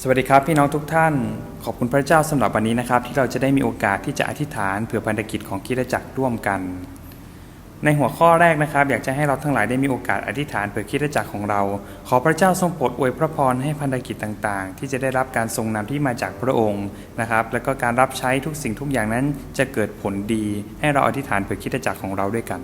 สวัสดีครับพี่น้องทุกท่าน ขอบคุณพระเจ้าสำหรับวันนี้นะครับ ที่เราจะได้มีโอกาสที่จะอธิษฐานเผื่อพันธกิจของคิดจักรร่วมกัน ในหัวข้อแรกนะครับ อยากจะให้เราทั้งหลายได้มีโอกาสอธิษฐานเผื่อคิดจักรของเรา ขอพระเจ้าทรงโปรดอวยพระพรให้พันธกิจต่างๆ ที่จะได้รับการทรงนำที่มาจากพระองค์นะครับ แล้วก็การรับใช้ทุกสิ่งทุกอย่างนั้นจะเกิดผลดี ให้เราอธิษฐานเผื่อคิดจักรของเราด้วยกัน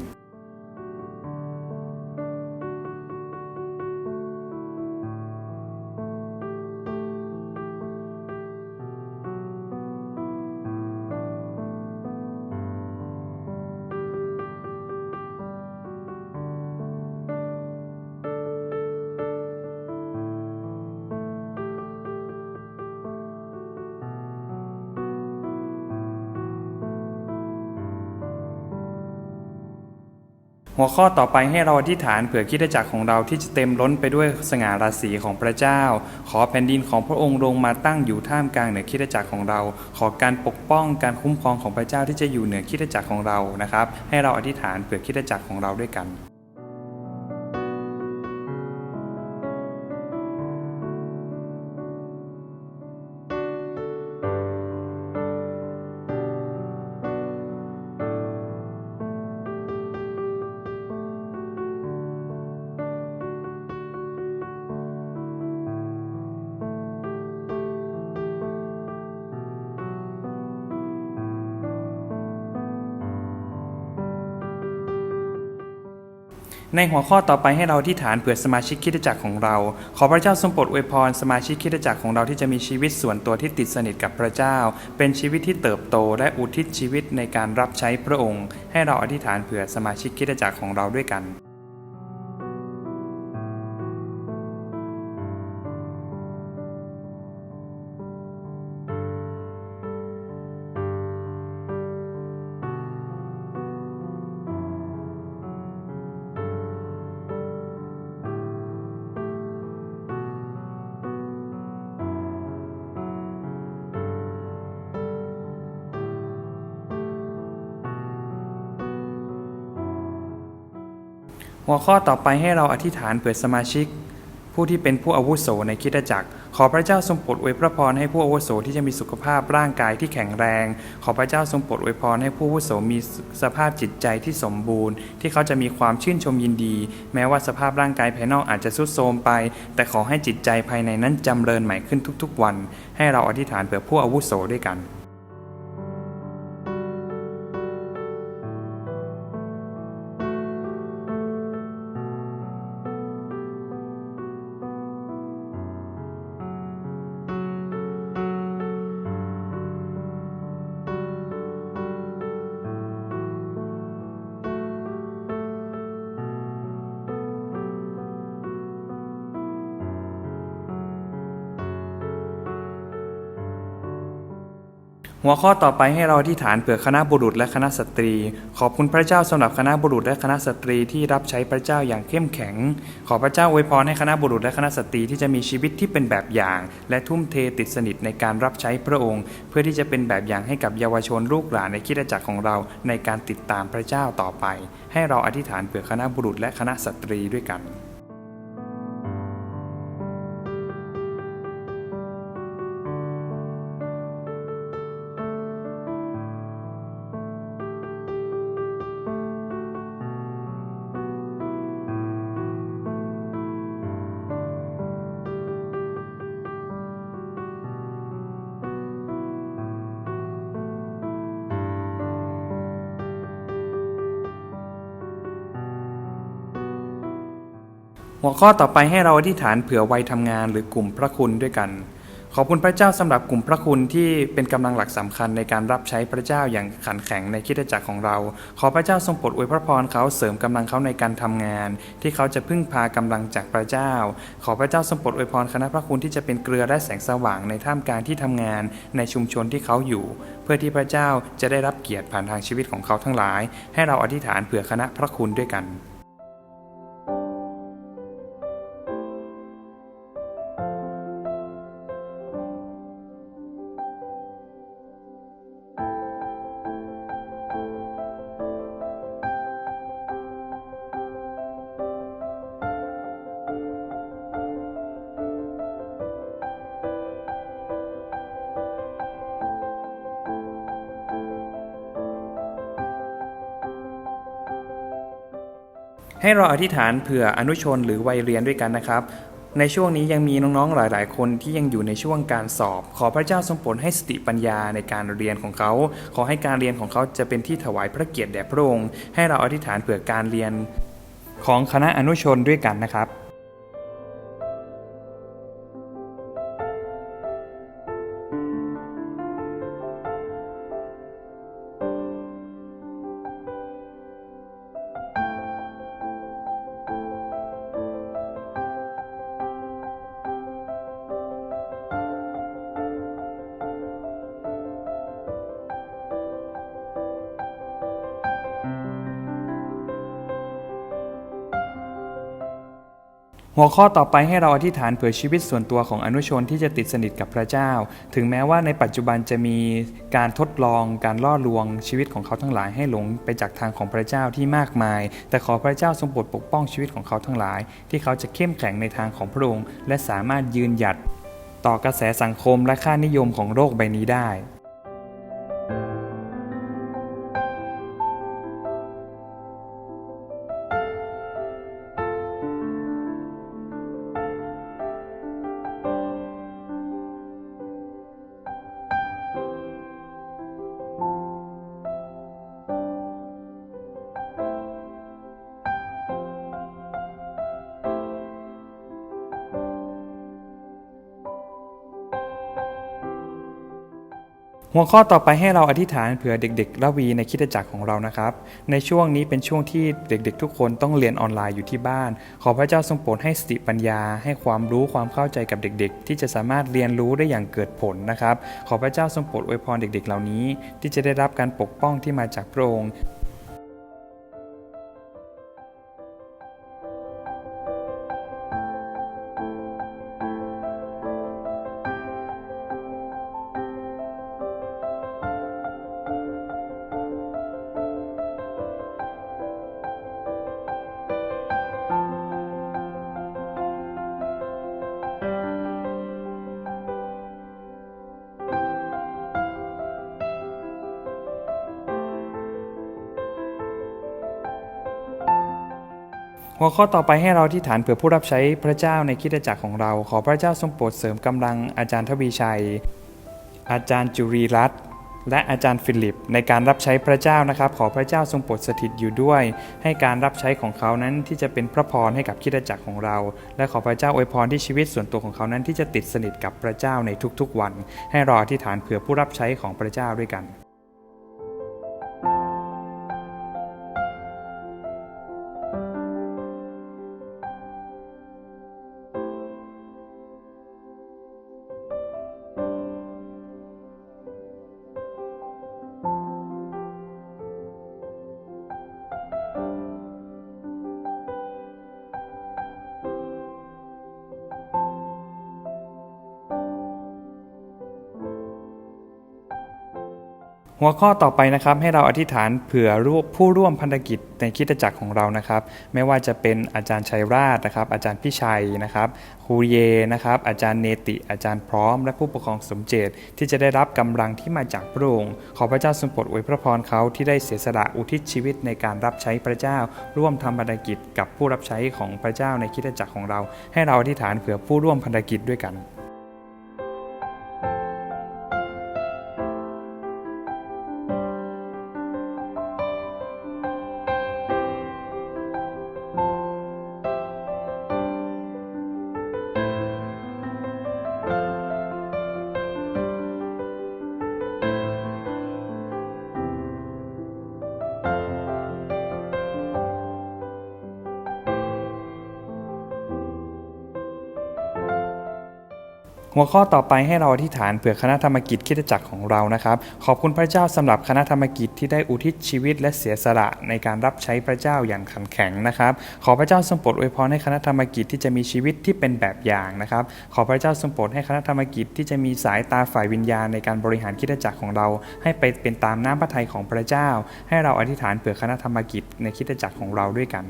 หัวข้อต่อไปให้เราอธิษฐานเผื่อคิดจักรของเราที่จะเต็มล้นไปด้วยสง่าราศีของพระเจ้า ขอแผ่นดินของพระองค์ลงมาตั้งอยู่ท่ามกลางเหนือคิดจักรของเรา ขอการปกป้องการคุ้มครองของพระเจ้าที่จะอยู่เหนือคิดจักรของเรานะครับ ให้เราอธิษฐานเผื่อคิดจักรของเราด้วยกัน ในหัวข้อต่อไปให้เราที่ฐานเผื่อสมาชิกคิดจักรของเรา ขอพระเจ้าทรงโปรดอวยพรสมาชิกคิดจักรของเราที่จะมีชีวิตส่วนตัวที่ติดสนิทกับพระเจ้า เป็นชีวิตที่เติบโตและอุทิศชีวิตในการรับใช้พระองค์ ให้เราอธิษฐานเผื่อสมาชิกคิดจักรของเราด้วยกัน หัวข้อต่อไปให้เราอธิษฐานเผื่อสมาชิก ผู้ที่เป็นผู้อาวุโสในคิดจักร ขอพระเจ้าทรงโปรดอวยพระพรให้ผู้อาวุโสที่จะมีสุขภาพร่างกายที่แข็งแรง ขอพระเจ้าทรงโปรดอวยพรให้ผู้อาวุโสมีสภาพจิตใจที่สมบูรณ์ ที่เขาจะมีความชื่นชมยินดี แม้ว่าสภาพร่างกายภายนอกอาจจะทรุดโทรมไป แต่ขอให้จิตใจภายในนั้นจำเริญใหม่ขึ้นทุกๆ วัน ให้เราอธิษฐานเผื่อผู้อาวุโสด้วยกัน หัวข้อต่อไปให้เราอธิษฐานเผื่อคณะบุรุษและคณะสตรี ขอบคุณพระเจ้าสำหรับคณะบุรุษและคณะสตรีที่รับใช้พระเจ้าอย่างเข้มแข็ง ขอพระเจ้าอวยพรให้คณะบุรุษและคณะสตรีที่จะมีชีวิตที่เป็นแบบอย่าง และทุ่มเทติดสนิทในการรับใช้พระองค์ เพื่อที่จะเป็นแบบอย่างให้กับเยาวชนลูกหลานในคริดจักรของเราในการติดตามพระเจ้าต่อไป ให้เราอธิษฐานเผื่อคณะบุรุษและคณะสตรีด้วยกัน หัวข้อต่อไปให้เราอธิษฐานเผื่อวัยทำงานหรือกลุ่มพระคุณด้วยกัน ขอบคุณพระเจ้าสำหรับกลุ่มพระคุณที่เป็นกำลังหลักสำคัญในการรับใช้พระเจ้าอย่างขันแข็งในคิดจักรของเรา ขอพระเจ้าทรงโปรดอวยพระพรเขาเสริมกำลังเขาในการทำงาน ที่เขาจะพึ่งพากำลังจากพระเจ้า ขอพระเจ้าทรงโปรดอวยพรคณะพระคุณที่จะเป็นเกลือและแสงสว่างในท่ามกลางที่ทำงานในชุมชนที่เขาอยู่ เพื่อที่พระเจ้าจะได้รับเกียรติผ่านทางชีวิตของเขาทั้งหลาย ให้เราอธิษฐานเผื่อคณะพระคุณด้วยกัน ให้เราอธิษฐานเผื่ออนุชนหรือวัยเรียนด้วยกันนะครับ ในช่วงนี้ยังมีน้องๆหลาย ๆ คนที่ยังอยู่ในช่วงการสอบ ขอพระเจ้าทรงโปรดให้สติปัญญาในการเรียนของเขา ขอให้การเรียนของเขาจะเป็นที่ถวายพระเกียรติแด่พระองค์ให้เราอธิษฐานเผื่อการเรียนของคณะอนุชนด้วยกันนะครับ หัวข้อต่อไปให้เราอธิษฐานเผื่อชีวิตส่วนตัวของอนุชนที่จะติดสนิทกับพระเจ้า ถึงแม้ว่าในปัจจุบันจะมีการทดลองการล่อลวงชีวิตของเขาทั้งหลายให้หลงไปจากทางของพระเจ้าที่มากมาย แต่ขอพระเจ้าทรงโปรดปกป้องชีวิตของเขาทั้งหลาย ที่เขาจะเข้มแข็งในทางของพระองค์และสามารถยืนหยัด ต่อกระแสสังคมและค่านิยมของโลกใบนี้ได้ หัวข้อต่อไปให้เราอธิษฐานเผื่อเด็ก ๆ ละวีในคิดจักรของเรานะครับ ในช่วงนี้เป็นช่วงที่เด็กๆ ทุกคนต้องเรียนออนไลน์อยู่ที่บ้าน ขอพระเจ้าทรงโปรดให้สติปัญญา ให้ความรู้ความเข้าใจกับเด็ก ๆ ที่จะสามารถเรียนรู้ได้อย่างเกิดผลนะครับ ขอพระเจ้าทรงโปรดอวยพรเด็ก ๆ เหล่านี้ ที่จะได้รับการปกป้องที่มาจากพระองค์ หัวข้อต่อไปให้เราที่ฐานเผื่อผู้รับใช้พระเจ้าในคิดจักรของเรา ขอพระเจ้าทรงโปรดเสริมกำลังอาจารย์ทวีชัย อาจารย์จุรีรัตน์และอาจารย์ฟิลิป ในการรับใช้พระเจ้านะครับ ขอพระเจ้าทรงโปรดสถิตอยู่ด้วย ให้การรับใช้ของเขานั้นที่จะเป็นพระพรให้กับคิดจักรของเรา และขอพระเจ้าอวยพรที่ชีวิตส่วนตัวของเขานั้นที่จะติดสนิทกับพระเจ้าในทุกๆวัน ให้รอที่ฐานเผื่อผู้รับใช้ของพระเจ้าด้วยกัน หัวข้อต่อไปนะครับให้เราอธิษฐานเผื่อรูปผู้ร่วมพันธกิจในคิดจักรของเรานะครับ ไม่ว่าจะเป็นอาจารย์ชัยราชนะครับ อาจารย์พิชัยนะครับครูเยนะครับ อาจารย์เนติ อาจารย์พร้อม และผู้ปกครองสมเจตที่จะได้รับกำลังที่มาจากพระองค์ขอพระเจ้าทรงโปรดอวยพระพรเขาที่ได้เสียสละอุทิศชีวิตในการรับใช้พระเจ้า ร่วมทำพันธกิจกับผู้รับใช้ของพระเจ้าในคิดจักรของเรา ให้เราอธิษฐานเผื่อผู้ร่วมพันธกิจด้วยกัน หัวข้อต่อไปให้เราอธิษฐานเผื่อคณะธรรมกิจคิดจักรของเรานะครับ ขอบคุณพระเจ้าสำหรับคณะธรรมกิจที่ได้อุทิศชีวิตและเสียสละในการรับใช้พระเจ้าอย่างขันแข็งนะครับ ขอพระเจ้าทรงโปรดอวยพรให้คณะธรรมกิจที่จะมีชีวิตที่เป็นแบบอย่างนะครับ ขอพระเจ้าทรงโปรดให้คณะธรรมกิจที่จะมีสายตาฝ่ายวิญญาณในการบริหารคิดจักรของเรา ให้ไปเป็นตามน้ำพระทัยของพระเจ้า ให้เราอธิษฐานเผื่อคณะธรรมกิจในคิดจักรของเราด้วยกัน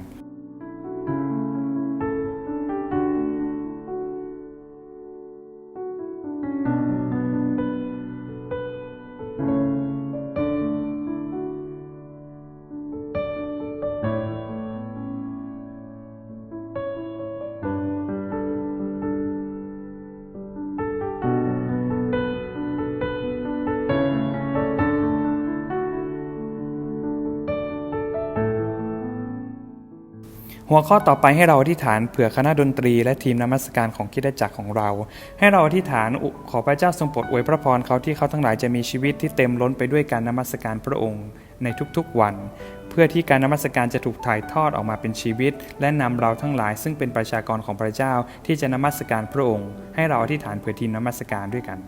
หัวข้อต่อไปให้เราอธิษฐานเผื่อคณะดนตรีและทีมนมัสการของคิดจักรของเรา ให้เราอธิษฐานขอพระเจ้าทรงโปรดอวยพระพรเขาที่เขาทั้งหลายจะมีชีวิตที่เต็มล้นไปด้วยการนมัสการพระองค์ในทุกๆวัน เพื่อที่การนมัสการจะถูกถ่ายทอดออกมาเป็นชีวิต และนำเราทั้งหลายซึ่งเป็นประชากรของพระเจ้าที่จะนมัสการพระองค์ ให้เราอธิษฐานเผื่อทีมนมัสการด้วยกัน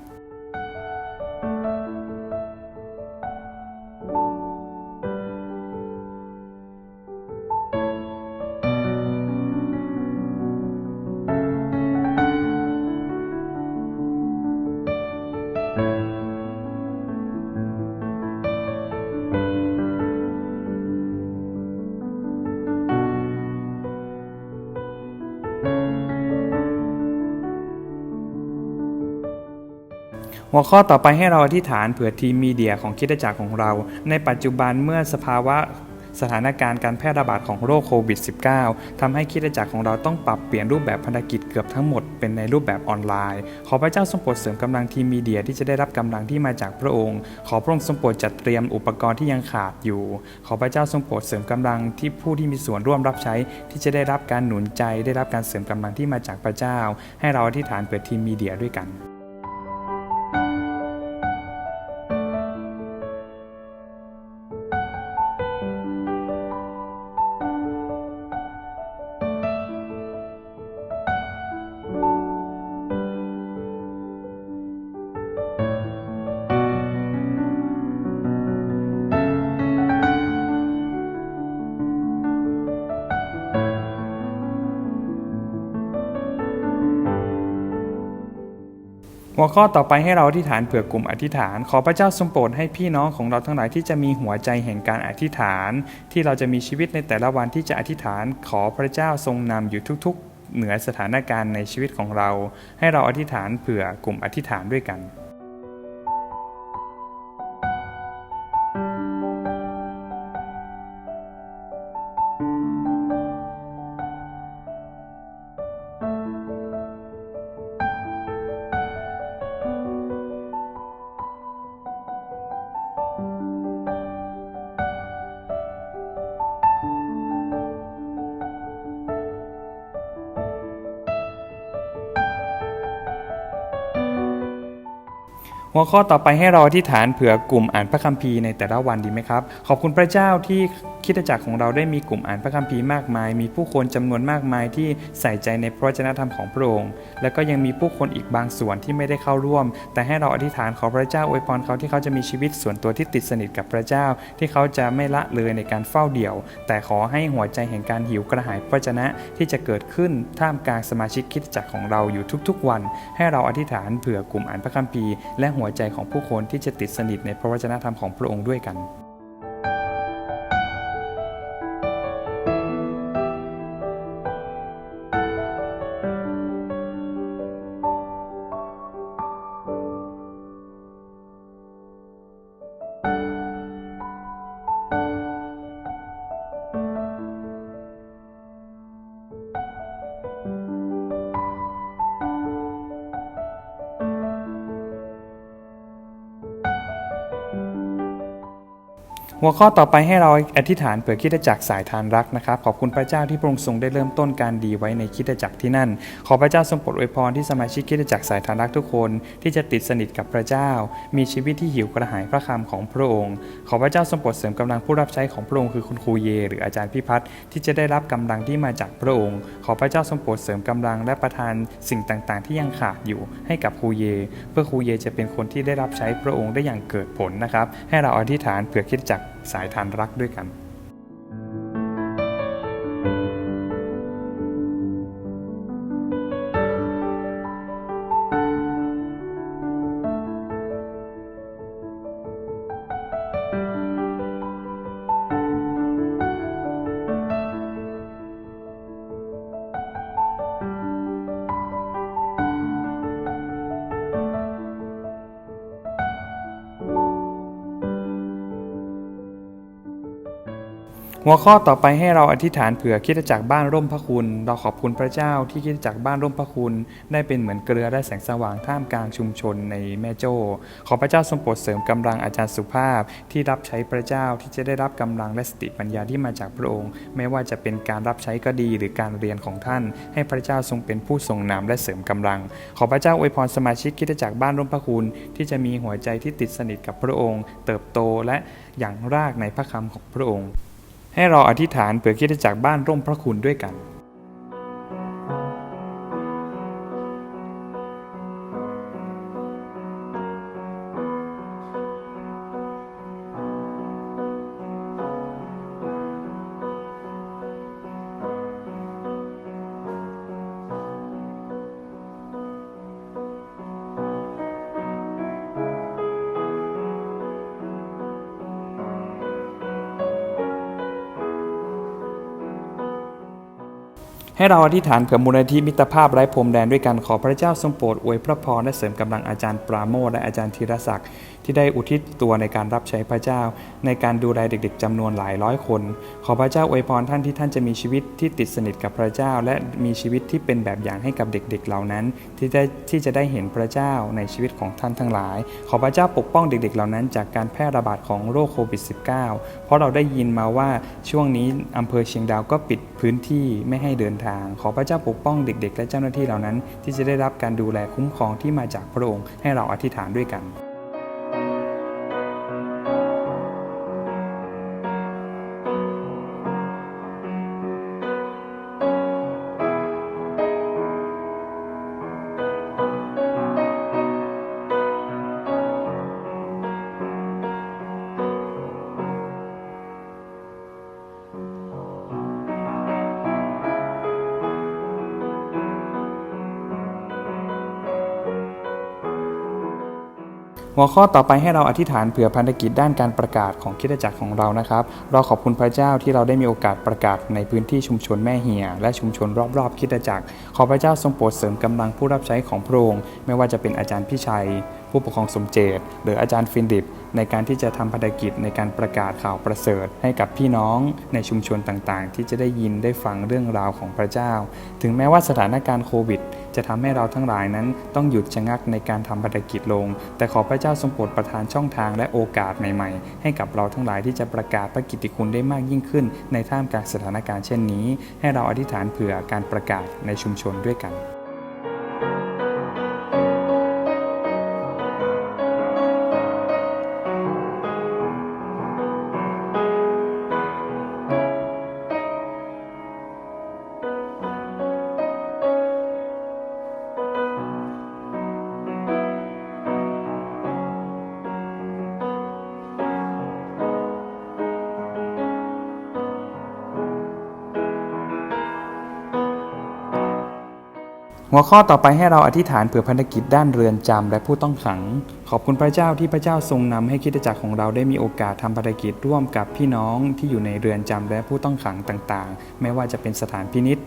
หัวข้อต่อไปให้เราอธิษฐานเผื่อทีมมีเดียของคิดจักรของเรา ในปัจจุบันเมื่อสภาวะสถานการณ์การแพร่ระบาดของโรคโควิด -19 ทำให้คิดจักรของเราต้องปรับเปลี่ยนรูปแบบพันธกิจเกือบทั้งหมดเป็นในรูปแบบออนไลน์ ขอพระเจ้าทรงโปรดเสริมกำลังทีมมีเดียที่จะได้รับกำลังที่มาจากพระองค์ ขอพระองค์ทรงโปรดจัดเตรียมอุปกรณ์ที่ยังขาดอยู่ ขอพระเจ้าทรงโปรดเสริมกำลังที่ผู้ที่มีส่วนร่วมรับใช้ ที่จะได้รับการหนุนใจ ได้รับการเสริมกำลังที่มาจากพระเจ้า ให้เราอธิษฐานเปิดทีมมีเดียด้วยกัน ข้อต่อไปให้เราอธิษฐานเผื่อกลุ่มอธิษฐาน ขอพระเจ้าทรงโปรดให้พี่น้องของเราทั้งหลายที่จะมีหัวใจแห่งการอธิษฐาน ที่เราจะมีชีวิตในแต่ละวันที่จะอธิษฐาน ขอพระเจ้าทรงนำอยู่ทุกๆ เหนือสถานการณ์ในชีวิตของเรา ให้เราอธิษฐานเผื่อกลุ่มอธิษฐานด้วยกัน หัวข้อต่อไปให้เราอธิษฐานเผื่อกลุ่มอ่านพระคัมภีร์ในแต่ละวันดีไหมครับ ขอบคุณพระเจ้าที่ คิดจักรของเราได้มีกลุ่มอ่านพระคัมภีร์มากมาย มีผู้คนจำนวนมากมายที่ใส่ใจในพระวจนะธรรมของพระองค์ และก็ยังมีผู้คนอีกบางส่วนที่ไม่ได้เข้าร่วม แต่ให้เราอธิษฐานขอพระเจ้าอวยพรเขาที่เขาจะมีชีวิตส่วนตัวที่ติดสนิทกับพระเจ้า ที่เขาจะไม่ละเลยในการเฝ้าเดี่ยว แต่ขอให้หัวใจแห่งการหิวกระหายพระวจนะที่จะเกิดขึ้นท่ามกลางสมาชิกคิดจักรของเราอยู่ทุกๆวัน ให้เราอธิษฐานเผื่อกลุ่มอ่านพระคัมภีร์และหัวใจของผู้คนที่จะติดสนิทในพระวจนะธรรมของพระองค์ด้วยกัน หัวข้อต่อไปให้เราอธิษฐานเผื่อคิดจักรสายทานรักนะครับ ขอบคุณพระเจ้าที่พระองค์ทรงได้เริ่มต้นการดีไว้ในคิดจักรที่นั่น ขอพระเจ้าทรงโปรดอวยพรที่สมาชิกคิดจักรสายทานรักทุกคน ที่จะติดสนิทกับพระเจ้า มีชีวิตที่หิวกระหายพระคำของพระองค์ ขอพระเจ้าทรงโปรดเสริมกำลังผู้รับใช้ของพระองค์คือคุณครูเย หรืออาจารย์พิพัฒน์ที่จะได้รับกำลังที่มาจากพระองค์ ขอพระเจ้าทรงโปรดเสริมกำลังและประทานสิ่งต่างๆ ที่ยังขาดอยู่ให้กับครูเย เพื่อครูเยจะเป็นคนที่ได้รับใช้พระองค์ได้อย่างเกิดผลนะครับ ให้เราอธิษฐานเผื่อคิดจักร สายทานรักด้วยกัน หัวข้อต่อไปให้เราอธิษฐานเผื่อคิดจักบ้านร่มพระคุณ เราขอบคุณพระเจ้าที่คิดจักบ้านร่มพระคุณ ได้เป็นเหมือนเกลือและแสงสว่างท่ามกลางชุมชนในแม่โจ้ ขอพระเจ้าทรงโปรดเสริมกำลังอาจารย์สุภาพ ที่รับใช้พระเจ้าที่จะได้รับกำลังและสติปัญญาที่มาจากพระองค์ ไม่ว่าจะเป็นการรับใช้ก็ดีหรือการเรียนของท่าน ให้พระเจ้าทรงเป็นผู้ทรงนำและเสริมกำลัง ขอพระเจ้าอวยพรสมาชิกคิดจักบ้านร่มพระคุณ ที่จะมีหัวใจที่ติดสนิทกับพระองค์ เติบโตและอย่างรากในพระคำของพระองค์ ให้เราอธิษฐานเผื่อคิดจักบ้านร่มพระคุณด้วยกัน ให้เราอธิษฐานเผื่อมูลนิธิมิตรภาพไร้พรมแดนด้วยกันขอพระเจ้าทรงโปรดอวยพระพรและเสริมกำลังอาจารย์ปราโมทและอาจารย์ธีรศักดิ์ที่ได้อุทิศตัวในการรับใช้พระเจ้า ในการดูแลเด็กๆจำนวนหลายร้อยคน ขอพระเจ้าอวยพรท่านที่ท่านจะมีชีวิตที่ติดสนิทกับพระเจ้า และมีชีวิตที่เป็นแบบอย่างให้กับเด็กๆ เหล่านั้น ที่ได้ที่จะได้เห็นพระเจ้าในชีวิตของท่านทั้งหลาย ขอพระเจ้าปกป้องเด็กๆ เหล่านั้น จากการแพร่ระบาดของโรคโควิด -19 เพราะเราได้ยินมาว่าช่วงนี้อำเภอเชียงดาวก็ปิดพื้นที่ไม่ให้เดินทางขอพระเจ้าปกป้องเด็ก ๆ และเจ้าหน้าที่เหล่านั้น ที่จะได้รับการดูแลคุ้มครองที่มาจากพระองค์ให้เราอธิษฐานด้วยกัน หัวข้อต่อไปให้เราอธิษฐานเผื่อพันธกิจด้านการประกาศของคิดจักรของเรานะครับ เราขอบคุณพระเจ้าที่เราได้มีโอกาสประกาศในพื้นที่ชุมชนแม่เหีย และชุมชนรอบๆคิดจักร ขอพระเจ้าทรงโปรดเสริมกำลังผู้รับใช้ของพระองค์ไม่ว่าจะเป็นอาจารย์พิชัย ผู้ปกครองสมเจต หรืออาจารย์ฟินดิปในการที่จะทำภารกิจในการประกาศข่าวประเสริฐ ให้กับพี่น้องในชุมชนต่างๆ ที่จะได้ยินได้ฟังเรื่องราวของพระเจ้า ถึงแม้ว่าสถานการณ์โควิด จะทำให้เราทั้งหลายนั้นต้องหยุดชะงักในการทำภารกิจลง แต่ขอพระเจ้าทรงโปรดประทานช่องทางและโอกาสใหม่ๆ ให้กับเราทั้งหลายที่จะประกาศพระกิตติคุณได้มากยิ่งขึ้น ในท่ามกลางสถานการณ์เช่นนี้ ให้เราอธิษฐานเผื่อการประกาศในชุมชนด้วยกัน หัวข้อต่อไปให้เราอธิษฐานเผื่อพันธกิจด้านเรือนจำและผู้ต้องขัง ขอบคุณพระเจ้าที่พระเจ้าทรงนำให้คิดจักรของเราได้มีโอกาสทำภารกิจร่วมกับพี่น้องที่อยู่ในเรือนจำและผู้ต้องขังต่างๆ ไม่ว่าจะเป็นสถานพินิษ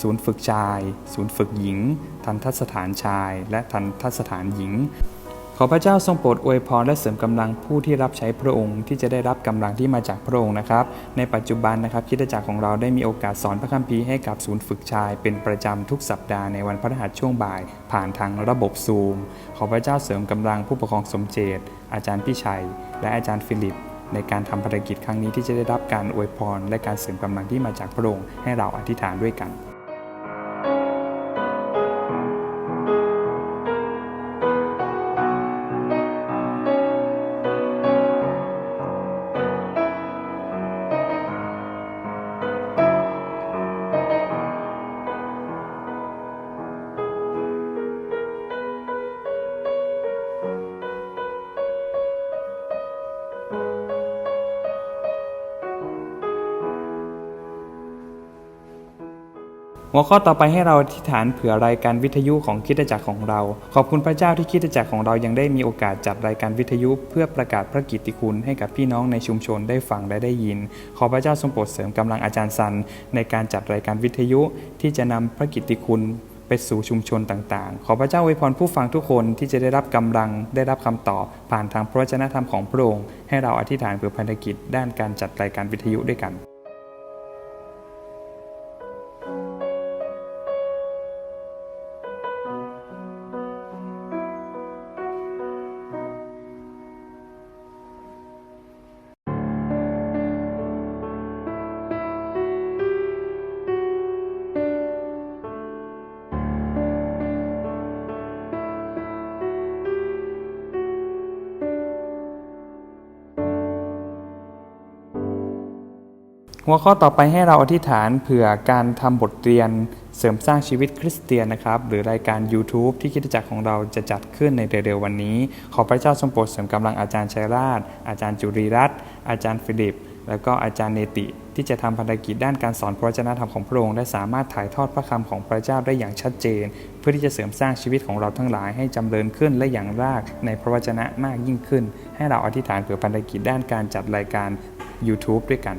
ศูนย์ฝึกชาย ศูนย์ฝึกหญิง ทันทัศสถานชาย และทันทัศสถานหญิง ขอพระเจ้าทรงโปรดอวยพรและเสริมกำลังผู้ที่รับใช้พระองค์ ที่จะได้รับกำลังที่มาจากพระองค์นะครับ ในปัจจุบันนะครับคิดจักรของเราได้มีโอกาสสอนพระคัมภีร์ให้กับศูนย์ฝึกชาย เป็นประจำทุกสัปดาห์ในวันพฤหัสช่วงบ่าย ผ่านทางระบบซูม ขอพระเจ้าเสริมกำลังผู้ปกครองสมเจต อาจารย์พิชัย และอาจารย์ฟิลิป ในการทำภารกิจครั้งนี้ที่จะได้รับการอวยพร และการเสริมกำลังที่มาจากพระองค์ให้เราอธิษฐานด้วยกัน หัวข้อต่อไปให้เราอธิษฐานเผื่อรายการวิทยุของคิดจักรของเรา ขอบคุณพระเจ้าที่คิดจักรของเรายังได้มีโอกาสจัดรายการวิทยุ เพื่อประกาศพระกิตติคุณให้กับพี่น้องในชุมชนได้ฟังและได้ยิน ขอพระเจ้าทรงโปรดเสริมกำลังอาจารย์ซัน ในการจัดรายการวิทยุที่จะนำพระกิตติคุณไปสู่ชุมชนต่างๆ ขอพระเจ้าอวยพรผู้ฟังทุกคนที่จะได้รับกำลัง ได้รับคำตอบ ผ่านทางพระวจนะธรรมของพระองค์ ให้เราอธิษฐานเผื่อพันธกิจด้านการจัดรายการวิทยุด้วยกัน หัวข้อต่อไปให้เราอธิษฐานเผื่อการทำบทเรียนเสริมสร้างชีวิตคริสเตียนนะครับ หรือรายการ YouTube ที่คิดจักรของเราจะจัดขึ้นในเร็วๆวันนี้ ขอพระเจ้าทรงโปรดเสริมกำลังอาจารย์ชัยราช อาจารย์จุรีรัตน์อาจารย์ฟิลิป แล้วก็อาจารย์เนติ ที่จะทำภารกิจด้านการสอนพระวจนะธรรมของพระองค์และสามารถถ่ายทอดพระคำของพระเจ้าได้อย่างชัดเจน เพื่อที่จะเสริมสร้างชีวิตของเราทั้งหลายให้จำเริญขึ้นและอย่างรากในพระวจนะมากยิ่งขึ้น ให้เราอธิษฐานเผื่อภารกิจด้านการจัดรายการ YouTube ด้วยกัน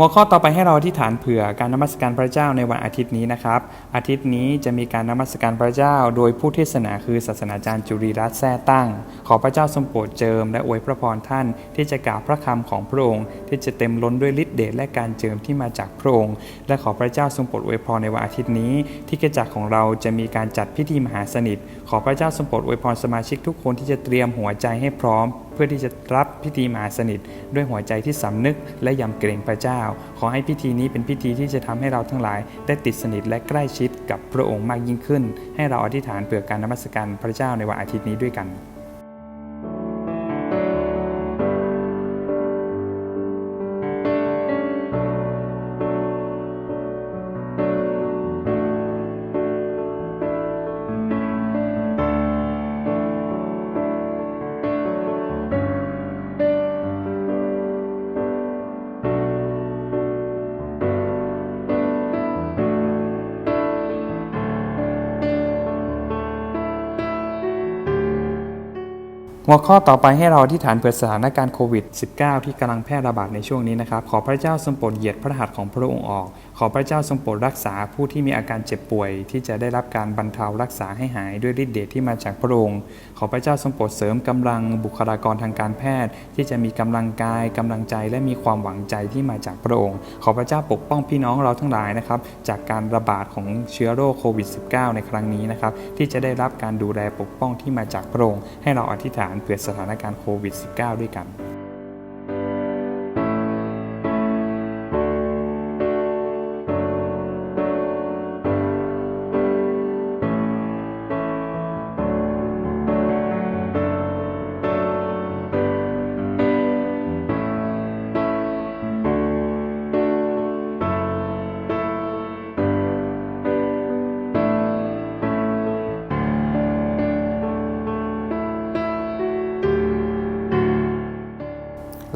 หัวข้อต่อไปให้เราอธิษฐานเผื่อการนมัสการพระเจ้าในวันอาทิตย์นี้นะครับ อาทิตย์นี้จะมีการนมัสการพระเจ้า โดยผู้เทศนาคือศาสนาจารย์จุรีรัตน์แท้ตั้ง ขอพระเจ้าทรงโปรดเจิม และอวยพระพรท่าน ที่จะกล่าวพระคำของพระองค์ ที่จะเต็มล้นด้วยฤทธิ์เดชและการเจิมที่มาจากพระองค์ และขอพระเจ้าทรงโปรดอวยพรในวันอาทิตย์นี้ ที่กระจักของเราจะมีการจัดพิธีมหาสนิท ขอพระเจ้าทรงโปรดอวยพรสมาชิกทุกคนที่จะเตรียมหัวใจให้พร้อม พื่อที่จะรับพิธีมหาสนิท ด้วยหัวใจที่สำนึกและยำเกรงพระเจ้า ขอให้พิธีนี้เป็นพิธีที่จะทำให้เราทั้งหลาย ได้ติดสนิทและใกล้ชิดกับพระองค์มากยิ่งขึ้น ให้เราอธิษฐานเผื่อการนมัสการพระเจ้าในวันอาทิตย์นี้ด้วยกัน หัวข้อต่อไปให้เราที่ฐานเผื่อสถานการณ์โควิด -19 ที่กำลังแพร่ระบาดในช่วงนี้นะครับ ขอพระเจ้าทรงโปรดเหยียดพระหัตถ์ของพระองค์ออก ขอพระเจ้าทรงโปรดรักษาผู้ที่มีอาการเจ็บป่วย ที่จะได้รับการบรรเทารักษาให้หายด้วยฤทธิ์เดชที่มาจากพระองค์ ขอพระเจ้าทรงโปรดเสริมกำลังบุคลากรทางการแพทย์ ที่จะมีกำลังกายกำลังใจและมีความหวังใจที่มาจากพระองค์ ขอพระเจ้าปกป้องพี่น้องเราทั้งหลายนะครับจากการระบาดของเชื้อโรคโควิด -19 ในครั้งนี้นะครับที่จะได้รับการดูแลปกป้องที่มาจากพระองค์ให้เราอธิษฐานเผื่อสถานการณ์โควิด -19 ด้วยกัน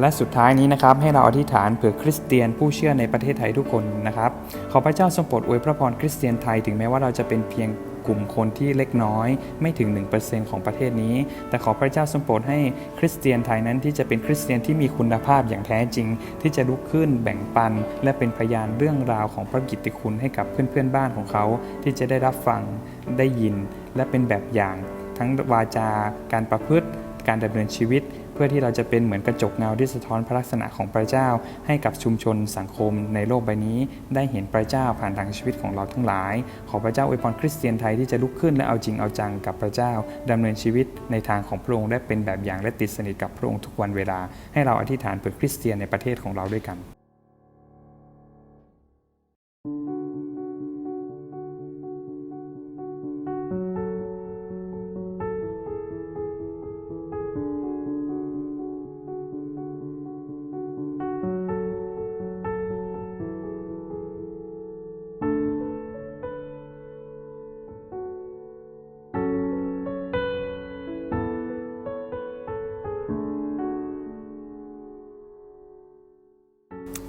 และสุดท้ายนี้นะครับให้เราอธิษฐานเผื่อคริสเตียนผู้เชื่อในประเทศไทยทุกคนนะครับขอพระเจ้าทรงโปรดอวยพระพรคริสเตียนไทยถึงแม้ว่าเราจะเป็นเพียงกลุ่มคนที่เล็กน้อยไม่ถึง 1%ของประเทศนี้ แต่ขอพระเจ้าทรงโปรดให้คริสเตียนไทยนั้นที่จะเป็นคริสเตียนที่มีคุณภาพอย่างแท้จริง ที่จะลุกขึ้นแบ่งปัน และเป็นพยานเรื่องราวของพระกิตติคุณให้กับเพื่อนๆบ้านของเขา ที่จะได้รับฟังได้ยิน และเป็นแบบอย่าง ทั้งวาจาการประพฤติ การดำเนินชีวิต เพื่อที่เราจะเป็นเหมือนกระจกเงาที่สะท้อนพระลักษณะของพระเจ้า ให้กับชุมชนสังคมในโลกใบนี้ ได้เห็นพระเจ้าผ่านทางชีวิตของเราทั้งหลาย ขอพระเจ้าอวยพรคริสเตียนไทยที่จะลุกขึ้นและเอาจริงเอาจังกับพระเจ้าดำเนินชีวิตในทางของพระองค์ได้เป็นแบบอย่างและติดสนิทกับพระองค์ทุกวันเวลา ให้เราอธิษฐานเผื่อคริสเตียนในประเทศของเราด้วยกัน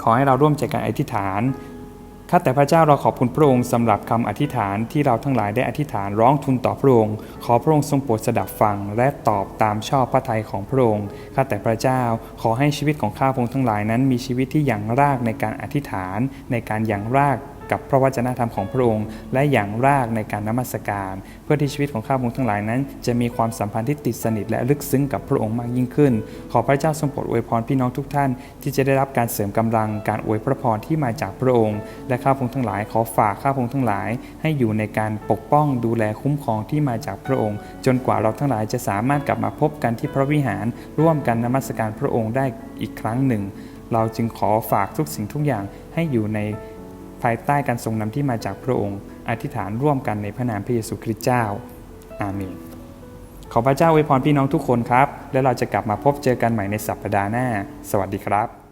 ขอให้เราร่วมใจกันอธิษฐานข้าแต่พระเจ้าเราขอบคุณพระองค์สำหรับคำอธิษฐานที่เราทั้งหลายได้อธิษฐานร้องทูลต่อพระองค์ ขอพระองค์ทรงโปรดสดับฟัง และตอบตามชอบพระทัยของพระองค์ข้าแต่พระเจ้าขอให้ชีวิตของข้าพงทั้งหลายนั้น มีชีวิตที่อย่างรากในการอธิษฐาน ในการอย่างราก กับพระวจนะธรรมของพระองค์ และอย่างรากในการนมัสการ เพื่อที่ชีวิตของข้าพงทั้งหลายนั้น จะมีความสัมพันธ์ที่ติดสนิทและลึกซึ้งกับพระองค์มากยิ่งขึ้น ขอพระเจ้าทรงโปรดอวยพรพี่น้องทุกท่าน ที่จะได้รับการเสริมกำลังการอวยพระพรที่มาจากพระองค์ และข้าพงทั้งหลายขอฝากข้าพงทั้งหลาย ให้อยู่ในการปกป้องดูแลคุ้มครองที่มาจากพระองค์ จนกว่าเราทั้งหลายจะสามารถกลับมาพบกันที่พระวิหาร ร่วมกันนมัสการพระองค์ได้อีกครั้งหนึ่ง เราจึงขอฝากทุกสิ่งทุกอย่างให้อยู่ใน ภายใต้การทรงนำที่มาจากพระองค์ อธิษฐานร่วมกันในพระนามพระเยซูคริสต์เจ้า อาเมน ขอพระเจ้าอวยพรพี่น้องทุกคนครับ และเราจะกลับมาพบเจอกันใหม่ในสัปปดาห์หน้า สวัสดีครับ